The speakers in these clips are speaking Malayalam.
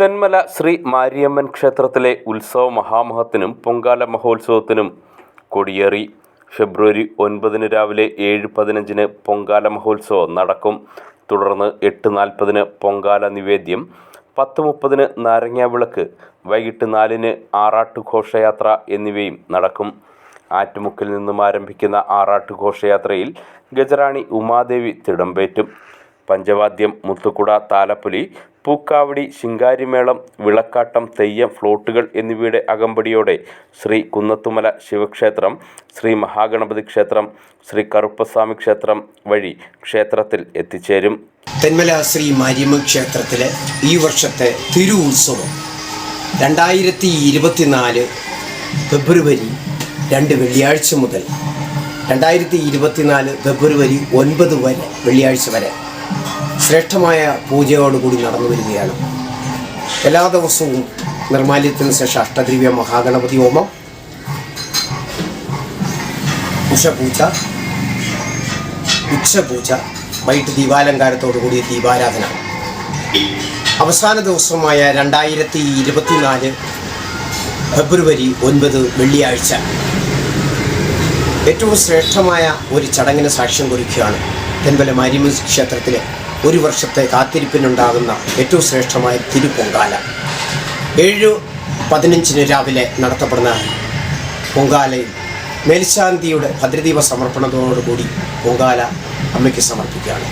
തെന്മല ശ്രീ മാരിയമ്മൻ ക്ഷേത്രത്തിലെ ഉത്സവ മഹാമഹത്തിനും പൊങ്കാല മഹോത്സവത്തിനും കൊടിയേറി. ഫെബ്രുവരി ഒൻപതിന് രാവിലെ ഏഴ് പതിനഞ്ചിന് പൊങ്കാല മഹോത്സവം നടക്കും. തുടർന്ന് എട്ട് നാൽപ്പതിന് പൊങ്കാല നിവേദ്യം പത്ത് മുപ്പതിന് നാരങ്ങാവിളക്ക് വൈകിട്ട് നാലിന് ആറാട്ട് ഘോഷയാത്ര എന്നിവയും നടക്കും. ആറ്റുമുക്കിൽ നിന്നും ആരംഭിക്കുന്ന ആറാട്ട് ഘോഷയാത്രയിൽ ഗജറാണി ഉമാദേവി തിടമ്പേറ്റും. പഞ്ചവാദ്യം മുത്തുകുട താലപ്പൊലി പൂക്കാവടി ശിങ്കാരിമേളം വിളക്കാട്ടം തെയ്യം ഫ്ലോട്ടുകൾ എന്നിവയുടെ അകമ്പടിയോടെ ശ്രീ കുന്നത്തുമല ശിവക്ഷേത്രം ശ്രീ മഹാഗണപതി ക്ഷേത്രം ശ്രീ കറുപ്പസ്വാമി ക്ഷേത്രം വഴി ക്ഷേത്രത്തിൽ എത്തിച്ചേരും. തെന്മല ശ്രീ മാരിയമ്മ ക്ഷേത്രത്തിലെ ഈ വർഷത്തെ തിരു ഉത്സവം രണ്ടായിരത്തി ഇരുപത്തിനാല് ഫെബ്രുവരി രണ്ട് വെള്ളിയാഴ്ച മുതൽ രണ്ടായിരത്തി ഇരുപത്തിനാല് ഫെബ്രുവരി ഒൻപത് വരെ വെള്ളിയാഴ്ച വരെ. ശ്രേഷ്ഠമായ പൂജയോടുകൂടി നടന്നു വരികയാണ്. എല്ലാ ദിവസവും നിർമാല്യത്തിന് ശേഷം അഷ്ടദ്രവ്യ മഹാഗണപതി ഹോമം ഉഷപൂജ ഉച്ചപൂജ വൈകിട്ട് ദീപാലങ്കാരത്തോടുകൂടിയ ദീപാരാധന. അവസാന ദിവസമായ രണ്ടായിരത്തി ഇരുപത്തിനാല് ഫെബ്രുവരി ഒൻപത് വെള്ളിയാഴ്ച. ഏറ്റവും ശ്രേഷ്ഠമായ ഒരു ചടങ്ങിന് സാക്ഷ്യം കുറിക്കുകയാണ് തെൻപല മാരിമൂസ് ക്ഷേത്രത്തിലെ ഒരു വർഷത്തെ കാത്തിരിപ്പിനുണ്ടാകുന്ന ഏറ്റവും ശ്രേഷ്ഠമായ തിരുപൊങ്കാല. ഏഴ് പതിനഞ്ചിന് രാവിലെ നടത്തപ്പെടുന്ന പൊങ്കാലയിൽ മേൽശാന്തിയുടെ ഭദ്രദീപ സമർപ്പണത്തോടുകൂടി പൊങ്കാല അമ്മയ്ക്ക് സമർപ്പിക്കുകയാണ്.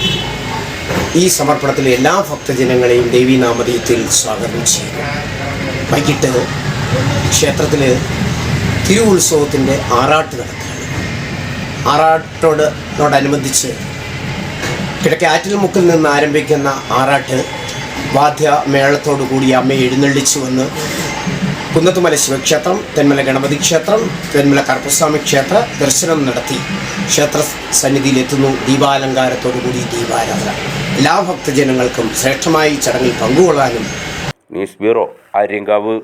ഈ സമർപ്പണത്തിൽ എല്ലാ ഭക്തജനങ്ങളെയും ദേവീനാമതീയത്തിൽ സ്വാഗതം ചെയ്യുന്നു. വൈകിട്ട് ക്ഷേത്രത്തിൽ തിരുവുത്സവത്തിന്റെ ആറാട്ട് നടക്കുകയാണ്. ആറാട്ടോട് നോടനുബന്ധിച്ച് കിഴക്കേ ആറ്റിൽമുക്കിൽ നിന്ന് ആരംഭിക്കുന്ന ആറാട്ട് വാദ്യ മേളത്തോടു കൂടി അമ്മ എഴുന്നള്ളിച്ചു വന്ന് കുന്നത്തുമല ശിവക്ഷേത്രം തെന്മല ഗണപതി ക്ഷേത്രം തെന്മല കറുപ്പസ്വാമി ക്ഷേത്ര ദർശനം നടത്തി. ക്ഷേത്ര സന്നിധിയിലെത്തുന്നു ദീപാലങ്കാരത്തോടു കൂടി ദീപാരാധന. എല്ലാ ഭക്തജനങ്ങൾക്കും ശ്രേഷ്ഠമായി ചടങ്ങിൽ പങ്കുകൊള്ളാനും. News bureau Aryankavu.